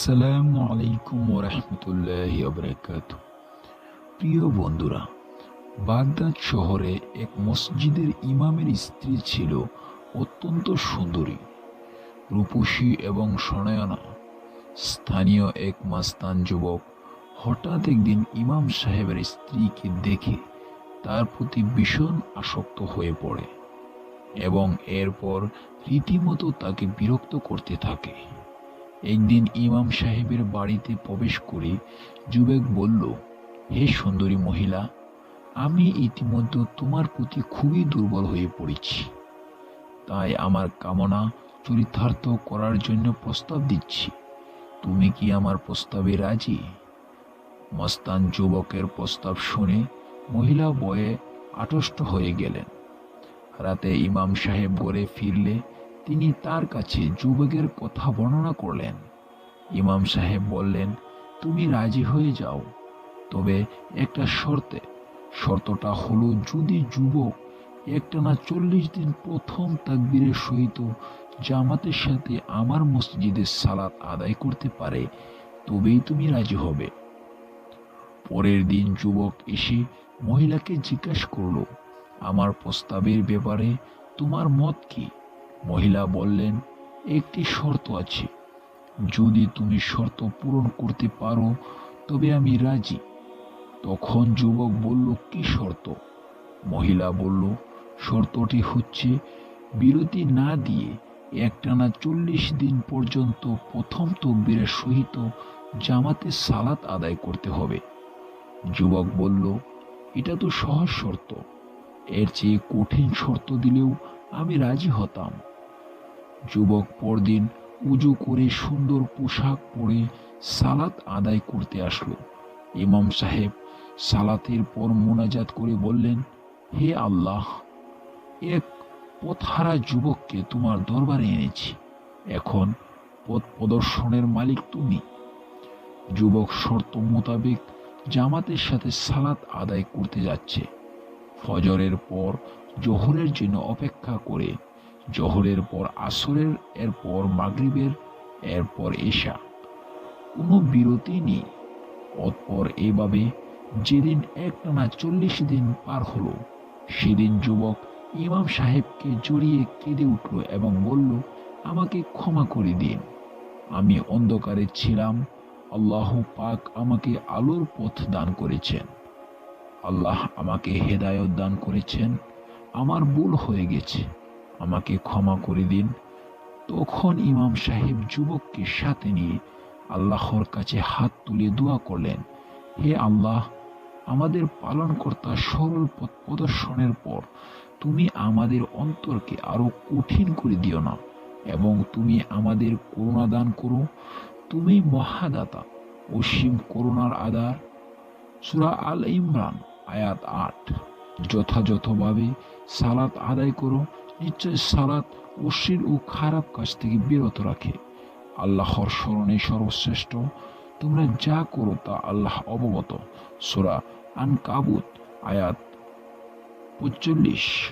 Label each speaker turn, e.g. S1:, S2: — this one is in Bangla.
S1: আসসালামু আলাইকুম ওরহমতুল্লাহ বরকাত। প্রিয় বন্ধুরা, বাগদাদ শহরে এক মসজিদের ইমামের স্ত্রী ছিল অত্যন্ত সুন্দরী, রূপসী এবং সনয়না। স্থানীয় এক মাস্তান যুবক হঠাৎ একদিন ইমাম সাহেবের স্ত্রীকে দেখে তার প্রতি ভীষণ আসক্ত হয়ে পড়ে এবং এরপর রীতিমতো তাকে বিরক্ত করতে থাকে। একদিন ইমাম সাহেবের বাড়িতে প্রবেশ করে যুবক বলল, হে সুন্দরী মহিলা, আমি ইতিমধ্যে তোমার প্রতি খুবই দুর্বল হয়ে পড়েছি। তাই আমার কামনা চরিতার্থ করার জন্য প্রস্তাব দিচ্ছি। তুমি কি আমার প্রস্তাবে রাজি? মস্তান যুবকের প্রস্তাব শুনে মহিলা বয়ে আটষ্ট হয়ে গেলেন। রাতে ইমাম সাহেব ঘরে ফিরলে তিনি তার কাছে যুবকের কথা বর্ণনা করলেন। ইমাম সাহেব বললেন, তুমি রাজি হয়ে যাও। তবে একটা শর্তে, শর্তটা হলো যদি যুবক একটানা চল্লিশ দিন প্রথম তাকবীরের সহিত জামাতের সাথে আমার মসজিদের সালাত আদায় করতে পারে, তবেই তুমি রাজি হবে। পরের দিন যুবক এসে মহিলাকে জিজ্ঞাসা করল, আমার প্রস্তাবের ব্যাপারে তোমার মত কি? মহিলা বললেন, একটি শর্ত আছে। যদি তুমি শর্ত পূরণ করতে পারো, তবে আমি রাজি। তখন যুবক বলল, কি শর্ত? মহিলা বলল, শর্তটি হচ্ছে, বিরতি না দিয়ে একটানা চল্লিশ দিন পর্যন্ত প্রথম তকবীরের সহিত জামাতে সালাত আদায় করতে হবে। যুবক বলল, এটা তো সহজ শর্ত। এর চেয়ে কঠিন শর্ত দিলেও আমি রাজি হতাম। যুবক পরদিন উজু করে সুন্দর পোশাক পরে সালাত আদায় করতে আসলো। ইমাম সাহেব সালাতের পর মোনাজাত করে বললেন, হে আল্লাহ, এক পথহারা যুবককে তোমার দরবারে এনেছি। এখন পথ প্রদর্শনের মালিক তুমি। যুবক শর্ত মোতাবেক জামাতের সাথে সালাত আদায় করতে যাচ্ছে। ফজরের পর জোহরের জন্য অপেক্ষা করে জোহরের পর আসরের, এরপর মাগরিবের, এরপর এশা। কোনো বিরতি নেই। অতপর এভাবে যেদিন একটানা চল্লিশ দিন পার হলো, সেদিন যুবক ইমাম সাহেবকে জড়িয়ে কেঁদে উঠল এবং বলল, আমাকে ক্ষমা করে দিন। আমি অন্ধকারে ছিলাম। আল্লাহ পাক আমাকে আলোর পথ দান করেছেন। আল্লাহ আমাকে হেদায়ত দান করেছেন। আমার ভুল হয়ে গেছে। আমাকে ক্ষমা করে দিন। তখন ইমাম সাহেব যুবককে সাথে নিয়ে আল্লাহর কাছে হাত তুলে দোয়া করলেন, হে আল্লাহ, আমাদের পালনকর্তা সরল পথ প্রদর্শনের পর তুমি আমাদের অন্তরকে আরও কঠিন করে দিও না এবং তুমি আমাদের করুণা দান করো। তুমি মহাদাতা, অসীম করুণার আদার সুরা আল ইমরান, আয়াত আট। যথাযথভাবে সালাত আদায় করো, নিশ্চয় সালাত অশ্লীল ও খারাপ কাজ থেকে বিরত রাখে। আল্লাহর স্মরণে সর্বশ্রেষ্ঠ। তোমরা যা করো তা আল্লাহ অবগত। সোরা আন কাবুত আয়াত পঁচল্লিশ